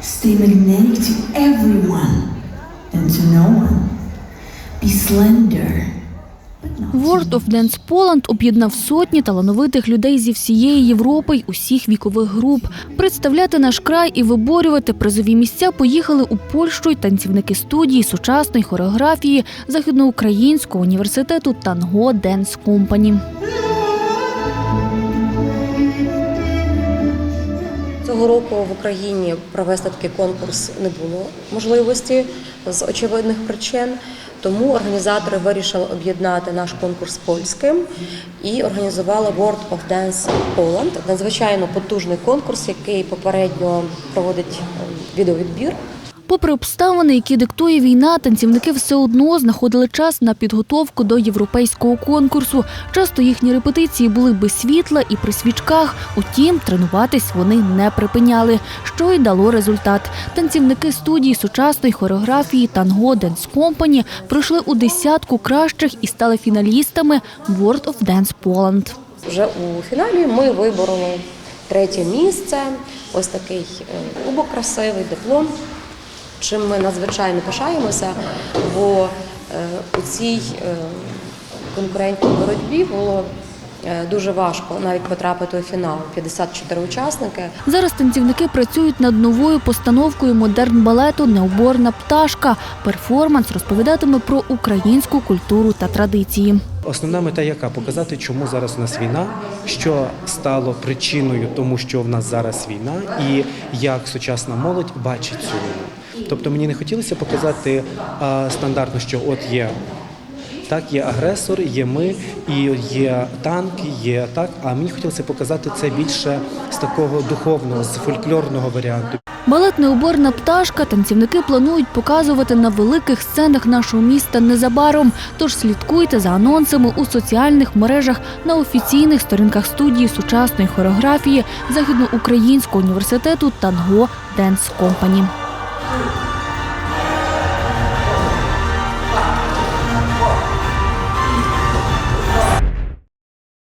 Stay magnetic to everyone and to no one. Be slender. World of Dance Poland об'єднав сотні талановитих людей зі всієї Європи й усіх вікових груп. Представляти наш край і виборювати призові місця поїхали у Польщу й танцівники студії сучасної хореографії Західноукраїнського університету Танго Денс Компані. Цього року в Україні провести такий конкурс не було можливості з очевидних причин. Тому організатори вирішили об'єднати наш конкурс польським і організували World of Dance Poland. Надзвичайно потужний конкурс, який попередньо проводить е, відеовідбір. Попри обставини, які диктує війна, танцівники все одно знаходили час на підготовку до європейського конкурсу. Часто їхні репетиції були без світла і при свічках. Утім, тренуватись вони не припиняли, що й дало результат. Танцівники студії сучасної хореографії Танго Dance Company пройшли у десятку кращих і стали фіналістами World of Dance Poland. Вже у фіналі ми вибороли третє місце. Ось такий е, кубок красивий, диплом. Чим ми надзвичайно пишаємося, бо е, у цій е, конкурентній боротьбі було е, дуже важко навіть потрапити у фінал. 54 учасники. Зараз танцівники працюють над новою постановкою модерн балету Необорна пташка. Перформанс розповідатиме про українську культуру та традиції. Основна мета яка? Показати, чому зараз у нас війна, що стало причиною тому, що в нас зараз війна, і як сучасна молодь бачить цю війну. Тобто мені не хотілося показати а, стандартно, що от є. Так, є агресор, є ми, і є танк, є так. А мені хотілося показати це більше з такого духовного, з фольклорного варіанту. Балет Необорна пташка танцівники планують показувати на великих сценах нашого міста незабаром. Тож слідкуйте за анонсами у соціальних мережах на офіційних сторінках студії сучасної хореографії Західноукраїнського університету Танго Денс Компані.